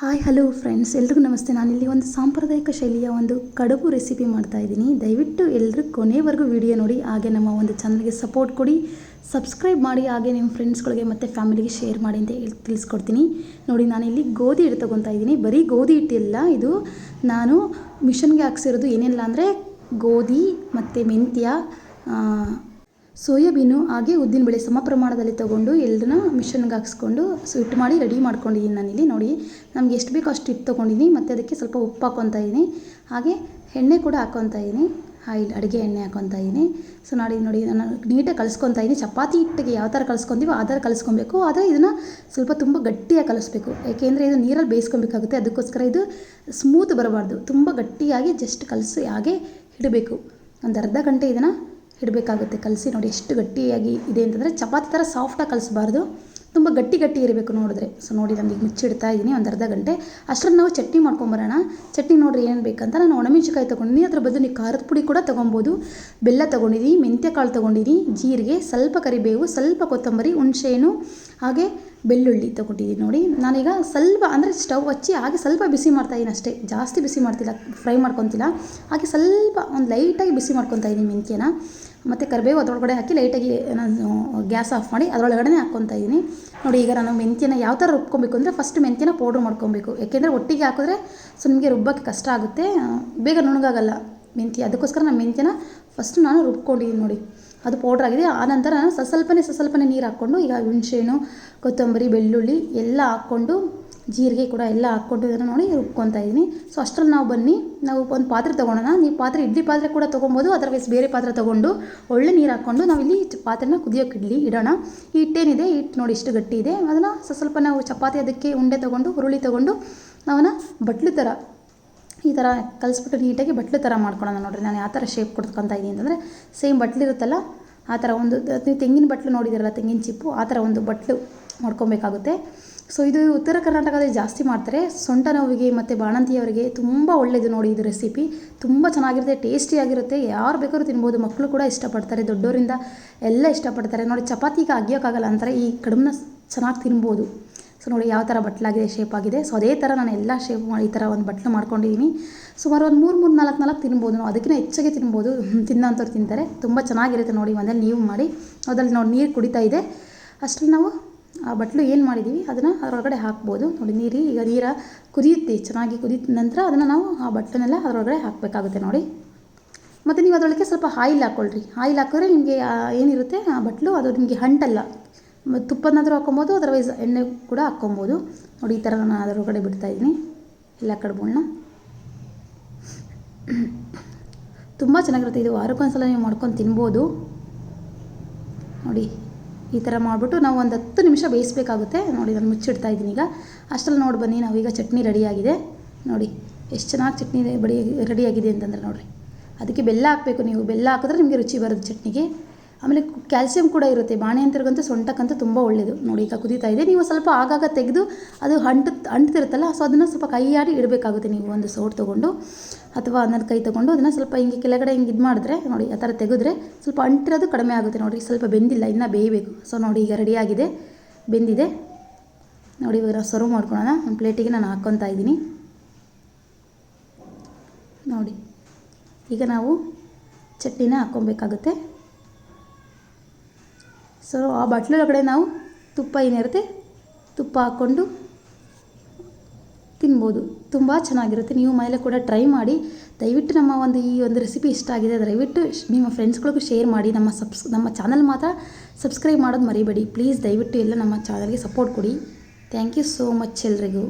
Hi, hello friends. ಎಲ್ರಿಗೂ ನಮಸ್ತೆ. ನಾನಿಲ್ಲಿ ಒಂದು ಸಾಂಪ್ರದಾಯಿಕ ಶೈಲಿಯ ಒಂದು ಕಡುಬು ರೆಸಿಪಿ ಮಾಡ್ತಾ ಇದ್ದೀನಿ. ದಯವಿಟ್ಟು ಎಲ್ಲರೂ ಕೊನೆವರೆಗೂ ವಿಡಿಯೋ ನೋಡಿ, ಹಾಗೆ ನಮ್ಮ ಒಂದು ಚಾನಲ್ಗೆ ಸಪೋರ್ಟ್ ಕೊಡಿ. ಸಬ್ಸ್ಕ್ರೈಬ್ ಮಾಡಿ, ಹಾಗೆ ನಿಮ್ಮ ಫ್ರೆಂಡ್ಸ್ಗಳಿಗೆ ಮತ್ತು ಫ್ಯಾಮಿಲಿಗೆ ಶೇರ್ ಮಾಡಿ ಅಂತ ಹೇಳಿ ತಿಳಿಸ್ಕೊಡ್ತೀನಿ. ನೋಡಿ, ನಾನಿಲ್ಲಿ ಗೋಧಿ ಹಿಟ್ಟು ತೊಗೊತಾ ಇದ್ದೀನಿ. ಬರೀ ಗೋಧಿ ಹಿಟ್ಟಿಲ್ಲ, ಇದು ನಾನು ಮಿಷನ್ಗೆ ಹಾಕ್ಸಿರೋದು ಏನಿಲ್ಲ ಅಂದರೆ ಗೋಧಿ ಮತ್ತು ಮೆಂತ್ಯ ಸೋಯಾಬೀನು ಹಾಗೆ ಉದ್ದಿನಬೇಳೆ ಸಮ ಪ್ರಮಾಣದಲ್ಲಿ ತೊಗೊಂಡು ಎಲ್ಲರನ್ನ ಮಿಷನ್ಗೆ ಹಾಕಿಸ್ಕೊಂಡು ಸ್ವೀಟ್ ಮಾಡಿ ರೆಡಿ ಮಾಡ್ಕೊಂಡಿದ್ದೀನಿ ನಾನಿಲ್ಲಿ, ನೋಡಿ. ನಮ್ಗೆ ಎಷ್ಟು ಬೇಕೋ ಅಷ್ಟು ಹಿಟ್ಟು ತೊಗೊಂಡಿದ್ದೀನಿ ಮತ್ತು ಅದಕ್ಕೆ ಸ್ವಲ್ಪ ಉಪ್ಪು ಹಾಕ್ಕೊತಾ ಇದ್ದೀನಿ ಹಾಗೆ ಎಣ್ಣೆ ಕೂಡ ಹಾಕ್ಕೊತಾ ಇದ್ದೀನಿ ಆಯಿಲ್ ಅಡುಗೆ ಎಣ್ಣೆ ಹಾಕ್ಕೊತಾ ಇದ್ದೀನಿ ಸೊ ನೋಡಿ ನೋಡಿ, ನಾನು ನೀಟಾಗಿ ಕಲಿಸ್ಕೊತಾ ಇದ್ದೀನಿ ಚಪಾತಿ ಹಿಟ್ಟಿಗೆ ಯಾವ ಥರ ಕಲಿಸ್ಕೊಂತೀವೋ ಆ ಥರ ಕಲಿಸ್ಕೊಬೇಕು. ಆದರೆ ಇದನ್ನು ಸ್ವಲ್ಪ ತುಂಬ ಗಟ್ಟಿಯಾಗಿ ಕಲಿಸ್ಬೇಕು. ಏಕೆಂದರೆ ಇದು ನೀರಲ್ಲಿ ಬೇಯಿಸ್ಕೊಬೇಕಾಗುತ್ತೆ. ಅದಕ್ಕೋಸ್ಕರ ಇದು ಸ್ಮೂತ್ ಬರಬಾರ್ದು. ತುಂಬ ಗಟ್ಟಿಯಾಗಿ ಜಸ್ಟ್ ಕಲಸಿ ಹಾಗೆ ಇಡಬೇಕು. ಒಂದು ಅರ್ಧ ಗಂಟೆ ಇದನ್ನು ಇಡಬೇಕಾಗುತ್ತೆ. ಕಲಸಿ ನೋಡಿ ಎಷ್ಟು ಗಟ್ಟಿಯಾಗಿ ಇದೆ ಅಂತಂದರೆ ಚಪಾತಿ ಥರ ಸಾಫ್ಟಾಗಿ ಕಲಿಸ್ಬಾರ್ದು. ತುಂಬ ಗಟ್ಟಿ ಗಟ್ಟಿ ಇರಬೇಕು ನೋಡಿದ್ರೆ. ಸೊ ನೋಡಿ ನಾನು ಈಗ ಮುಚ್ಚಿಡ್ತಾ ಇದ್ದೀನಿ ಒಂದು ಅರ್ಧ ಗಂಟೆ. ಅಷ್ಟರಲ್ಲಿ ನಾವು ಚಟ್ನಿ ಮಾಡ್ಕೊಂಬರೋಣ ಚಟ್ನಿ ನೋಡ್ರಿ ಏನು ಬೇಕಂತ ನಾನು ಒಣಮೆಣಸಿನ್ಕಾಯಿ ತೊಗೊಂಡಿನಿ ಅದ್ರ ಬದಲು ನೀವು ಖಾರದ ಪುಡಿ ಕೂಡ ತೊಗೊಬೋದು. ಬೆಲ್ಲ ತೊಗೊಂಡಿದ್ದೀನಿ ಮೆಂತ್ಯ ಕಾಳು ತೊಗೊಂಡಿದ್ದೀನಿ ಜೀರಿಗೆ, ಸ್ವಲ್ಪ ಕರಿಬೇವು, ಸ್ವಲ್ಪ ಕೊತ್ತಂಬರಿ, ಹುಣಸೆಹಣ್ಣು, ಹಾಗೆ ಬೆಳ್ಳುಳ್ಳಿ ತೊಗೊಂಡಿದ್ದೀನಿ ನೋಡಿ. ನಾನೀಗ ಸ್ವಲ್ಪ ಅಂದರೆ ಸ್ಟವ್ ಹಚ್ಚಿ ಹಾಗೆ ಸ್ವಲ್ಪ ಬಿಸಿ ಮಾಡ್ತಾಯಿದ್ದೀನಿ ಅಷ್ಟೇ. ಜಾಸ್ತಿ ಬಿಸಿ ಮಾಡ್ತಿಲ್ಲ, ಫ್ರೈ ಮಾಡ್ಕೊತಿಲ್ಲ. ಹಾಗೆ ಸ್ವಲ್ಪ ಒಂದು ಲೈಟಾಗಿ ಬಿಸಿ ಮಾಡ್ಕೊತಾ ಇದ್ದೀನಿ ಮೆಂತ್ಯನ. ಮತ್ತು ಕರಿಬೇವು ಅದರೊಳಗಡೆ ಹಾಕಿ ಲೈಟಾಗಿ ನಾನು ಗ್ಯಾಸ್ ಆಫ್ ಮಾಡಿ ಅದರೊಳಗಡೆನೇ ಹಾಕ್ಕೊತಾ ಇದ್ದೀನಿ. ನೋಡಿ ಈಗ ನಾನು ಮೆಂತ್ಯನ ಯಾವ ಥರ ರುಬ್ಕೊಬೇಕು ಅಂದರೆ ಫಸ್ಟ್ ಮೆಂತ್ಯನ ಪೌಡ್ರ್ ಮಾಡ್ಕೊಬೇಕು. ಯಾಕೆಂದರೆ ಒಟ್ಟಿಗೆ ಹಾಕಿದ್ರೆ ಸೊ ನಿಮಗೆ ರುಬ್ಬಕ್ಕೆ ಕಷ್ಟ ಆಗುತ್ತೆ. ಬೇಗ ನುಣಗಾಗಲ್ಲ ಮೆಂತ್ಯ. ಅದಕ್ಕೋಸ್ಕರ ನಾನು ಮೆಂತ್ಯನ ಫಸ್ಟ್ ನಾನು ರುಬ್ಕೊಂಡಿದ್ದೀನಿ ನೋಡಿ. ಅದು ಪೌಡ್ರ್ ಆಗಿದೆ. ಆನಂತರ ನಾನು ಸಸ್ವಲ್ಪನೆ ಸ್ವಲ್ಪನೇ ಸ ಸ್ವಲ್ಪನೇ ನೀರು ಹಾಕ್ಕೊಂಡು ಈಗ ಹುಣಸೆಹಣ್ಣು, ಕೊತ್ತಂಬರಿ, ಬೆಳ್ಳುಳ್ಳಿ ಎಲ್ಲ ಹಾಕ್ಕೊಂಡು ಜೀರಿಗೆ ಕೂಡ ಎಲ್ಲ ಹಾಕ್ಕೊಂಡು ಇದನ್ನು ನೋಡಿ ರುಬ್ಕೊತಾ ಇದ್ದೀನಿ. ಸೊ ಅಷ್ಟರಲ್ಲಿ ನಾವು ಬನ್ನಿ, ನಾವು ಒಂದು ಪಾತ್ರೆ ತೊಗೊಳೋಣ. ನೀವು ಪಾತ್ರೆ, ಇಡ್ಲಿ ಪಾತ್ರೆ ಕೂಡ ತೊಗೊಬೋದು ಅದರ್ವೈಸ್ ಬೇರೆ ಪಾತ್ರೆ ತೊಗೊಂಡು ಒಳ್ಳೆ ನೀರು ಹಾಕ್ಕೊಂಡು ನಾವಿಲ್ಲಿ ಪಾತ್ರೆನ ಕುದಿಯೋಕೆ ಇಡ್ಲಿ, ಇಡೋಣ. ಹಿಟ್ಟೇನಿದೆ ಹಿಟ್ಟು ನೋಡಿ ಇಷ್ಟು ಗಟ್ಟಿ ಇದೆ. ಅದನ್ನು ಸ್ವಲ್ಪ ನಾವು ಚಪಾತಿ ಅದಕ್ಕೆ ಉಂಡೆ ತೊಗೊಂಡು, ಹುರುಳಿ ತೊಗೊಂಡು ನಾವನ್ನು ಬಟ್ಲು ಥರ ಈ ಥರ ಕಲಿಸ್ಬಿಟ್ಟು ನೀಟಾಗಿ ಬಟ್ಲು ಥರ ಮಾಡ್ಕೊಳ್ಳೋಣ ನೋಡಿರಿ. ನಾನು ಯಾವ ಥರ ಶೇಪ್ ಕೊಡ್ಕೊತಾ ಇದ್ದೀನಿ ಅಂತಂದರೆ ಸೇಮ್ ಬಟ್ಲಿರುತ್ತಲ್ಲ ಆ ಥರ ಒಂದು ನೀವು ತೆಂಗಿನ ಬಟ್ಲು ನೋಡಿದಿರಲ್ಲ ತೆಂಗಿನ ಚಿಪ್ಪು ಆ ಥರ ಒಂದು ಬಟ್ಲು ಮಾಡ್ಕೊಬೇಕಾಗುತ್ತೆ. ಸೊ ಇದು ಉತ್ತರ ಕರ್ನಾಟಕದಲ್ಲಿ ಜಾಸ್ತಿ ಮಾಡ್ತಾರೆ. ಸೊಂಟ ನೋವಿಗೆ ಮತ್ತು ಬಾಣಂತಿಯವರಿಗೆ ತುಂಬ ಒಳ್ಳೆಯದು ನೋಡಿ ಇದು ರೆಸಿಪಿ ತುಂಬ ಚೆನ್ನಾಗಿರುತ್ತೆ ಟೇಸ್ಟಿಯಾಗಿರುತ್ತೆ ಯಾರು ಬೇಕಾದ್ರೂ ತಿನ್ಬೋದು. ಮಕ್ಕಳು ಕೂಡ ಇಷ್ಟಪಡ್ತಾರೆ ದೊಡ್ಡವರಿಂದ ಎಲ್ಲ ಇಷ್ಟಪಡ್ತಾರೆ. ನೋಡಿ, ಚಪಾತಿಗೆ ಅಗಿಯೋಕ್ಕಾಗಲ್ಲ ಅಂತಾರೆ. ಈ ಕಡುಬನ್ನ ಚೆನ್ನಾಗಿ ತಿನ್ಬೋದು. ಸೊ ನೋಡಿ ಯಾವ ಥರ ಬಟ್ಲಾಗಿದೆ ಶೇಪ್ ಆಗಿದೆ. ಸೊ ಅದೇ ಥರ ನಾನು ಎಲ್ಲ ಶೇಪ್ ಮಾಡಿ ಈ ಥರ ಒಂದು ಬಟ್ಲು ಮಾಡ್ಕೊಂಡಿದ್ದೀನಿ ಸುಮಾರು ಒಂದು ಮೂರು ಮೂರು, ನಾಲ್ಕು ನಾಲ್ಕು ತಿನ್ಬೋದು. ನಾವು ಅದಕ್ಕಿಂತ ಹೆಚ್ಚಾಗಿ ತಿನ್ಬೋದು. ತಿನ್ನೋಂಥವ್ರು ತಿಂತಾರೆ. ತುಂಬ ಚೆನ್ನಾಗಿರುತ್ತೆ ನೋಡಿ ಮನೇಲಿ ನೀವು ಮಾಡಿ. ಅದರಲ್ಲಿ ನೋಡಿ ನೀರು ಕುಡಿತಾ ಇದೆ. ಅಷ್ಟರಲ್ಲಿ ನಾವು ಆ ಬಟ್ಲು ಏನು ಮಾಡಿದ್ದೀವಿ ಅದನ್ನು ಅದರೊಳಗಡೆ ಹಾಕ್ಬೋದು. ನೋಡಿ ನೀರು, ಈಗ ನೀರ ಕುದಿಯುತ್ತೆ, ಚೆನ್ನಾಗಿ ಕುದಿದ ನಂತರ ಅದನ್ನು ನಾವು ಆ ಬಟ್ಲನ್ನೆಲ್ಲ ಅದರೊಳಗಡೆ ಹಾಕಬೇಕಾಗುತ್ತೆ ನೋಡಿ. ಮತ್ತು ನೀವು ಅದರೊಳಗೆ ಸ್ವಲ್ಪ ಆಯಿಲ್ ಹಾಕ್ಕೊಳ್ರಿ. ಆಯಿಲ್ ಹಾಕಿದ್ರೆ ನಿಮಗೆ ಏನಿರುತ್ತೆ, ಆ ಬಟ್ಲು ಅದು ನಿಮಗೆ ಹಂಟಲ್ಲ. ತುಪ್ಪನಾದರೂ ಹಾಕ್ಕೊಬೋದು ಅದರ್ವೈಸ್ ಎಣ್ಣೆ ಕೂಡ ಹಾಕ್ಕೊಬೋದು. ನೋಡಿ, ಈ ಥರ ನಾನು ಅದರೊಳಗಡೆ ಬಿಡ್ತಾ ಬಿಡ್ತಾಯಿದ್ದೀನಿ ಎಲ್ಲ ಕಡುಬುಗಳನ್ನ ತುಂಬ ಚೆನ್ನಾಗಿರುತ್ತೆ ಇದು. ವಾರಕ್ಕೊಂದ್ಸಲ ನೀವು ಮಾಡ್ಕೊಂಡು ತಿನ್ಬೋದು. ನೋಡಿ, ಈ ಥರ ಮಾಡಿಬಿಟ್ಟು ನಾವು ಒಂದು ಹತ್ತು ನಿಮಿಷ ಬೇಯಿಸಬೇಕಾಗುತ್ತೆ. ನೋಡಿ, ನಾನು ಮುಚ್ಚಿಡ್ತಾ ಇದ್ದೀನಿ ಈಗ. ಅಷ್ಟರಲ್ಲಿ ನೋಡಿ ಬನ್ನಿ, ನಾವೀಗ ಚಟ್ನಿ ರೆಡಿಯಾಗಿದೆ. ನೋಡಿ, ಎಷ್ಟು ಚೆನ್ನಾಗಿ ಚಟ್ನಿ ಬಡಿ ರೆಡಿಯಾಗಿದೆ ಅಂತಂದ್ರೆ ನೋಡಿರಿ. ಅದಕ್ಕೆ ಬೆಲ್ಲ ಹಾಕಬೇಕು ನೀವು. ಬೆಲ್ಲ ಹಾಕಿದ್ರೆ ನಿಮಗೆ ರುಚಿ ಬರೋದು ಚಟ್ನಿಗೆ. ಆಮೇಲೆ ಕ್ಯಾಲ್ಸಿಯಂ ಕೂಡ ಇರುತ್ತೆ ಬಾಣೆ ಅಂತರ್ಗಂತೂ ಸೊಂಟಕ್ಕಂತೂ ತುಂಬ ಒಳ್ಳೆಯದು ನೋಡಿ, ಈಗ ಕುದೀತಾ ಇದೆ. ನೀವು ಸ್ವಲ್ಪ ಆಗಾಗ ತೆಗೆದು ಅದು ಅಂಟು ಅಂಟ್ತಿರುತ್ತಲ್ಲ, ಸೊ ಅದನ್ನು ಸ್ವಲ್ಪ ಕೈಯಾಡಿ ಇಡಬೇಕಾಗುತ್ತೆ ನೀವು ಒಂದು ಸೋಟ್ ತೊಗೊಂಡು ಅಥವಾ ಅನ್ನದ ಕೈ ತೊಗೊಂಡು ಅದನ್ನು ಸ್ವಲ್ಪ ಹಿಂಗೆ ಕೆಳಗಡೆ ಹಿಂಗೆ ಇದು ಮಾಡಿದ್ರೆ, ನೋಡಿ, ಆ ಥರ ತೆಗೆದ್ರೆ ಸ್ವಲ್ಪ ಅಂಟಿರೋದು ಕಡಿಮೆ ಆಗುತ್ತೆ. ನೋಡಿ, ಸ್ವಲ್ಪ ಬೆಂದಿಲ್ಲ, ಇನ್ನೂ ಬೇಯಬೇಕು. ಸೊ ನೋಡಿ, ಈಗ ರೆಡಿಯಾಗಿದೆ ಬೆಂದಿದೆ. ನೋಡಿ, ಇವಾಗ ಸರ್ವ್ ಮಾಡ್ಕೊಳ್ಳೋಣ ಒಂದು ಪ್ಲೇಟಿಗೆ ನಾನು ಹಾಕ್ಕೊತಾ ಇದ್ದೀನಿ. ನೋಡಿ, ಈಗ ನಾವು ಚಟ್ನಿನ ಹಾಕ್ಕೊಬೇಕಾಗುತ್ತೆ. ಸೊ ಆ ಬಟ್ಲೊಳಗಡೆ ನಾವು ತುಪ್ಪ ಏನಿರುತ್ತೆ, ತುಪ್ಪ ಹಾಕ್ಕೊಂಡು ತಿನ್ಬೋದು. ತುಂಬ ಚೆನ್ನಾಗಿರುತ್ತೆ. ನೀವು ಮನೇಲಿ ಕೂಡ ಟ್ರೈ ಮಾಡಿ. ದಯವಿಟ್ಟು ನಮ್ಮ ಒಂದು ಈ ಒಂದು ರೆಸಿಪಿ ಇಷ್ಟ ಆಗಿದೆ, ದಯವಿಟ್ಟು ನಿಮ್ಮ ಫ್ರೆಂಡ್ಸ್ಗಳಿಗೂ ಶೇರ್ ಮಾಡಿ. ನಮ್ಮ ಸಬ್ಸ್ ನಮ್ಮ ಚಾನಲ್ ಮಾತ್ರ ಸಬ್ಸ್ಕ್ರೈಬ್ ಮಾಡೋದು ಮರಿಬೇಡಿ. ಪ್ಲೀಸ್ ದಯವಿಟ್ಟು ಎಲ್ಲ ನಮ್ಮ ಚಾನಲ್ಗೆ ಸಪೋರ್ಟ್ ಕೊಡಿ. ಥ್ಯಾಂಕ್ ಯು ಸೋ ಮಚ್ ಎಲ್ರಿಗೂ.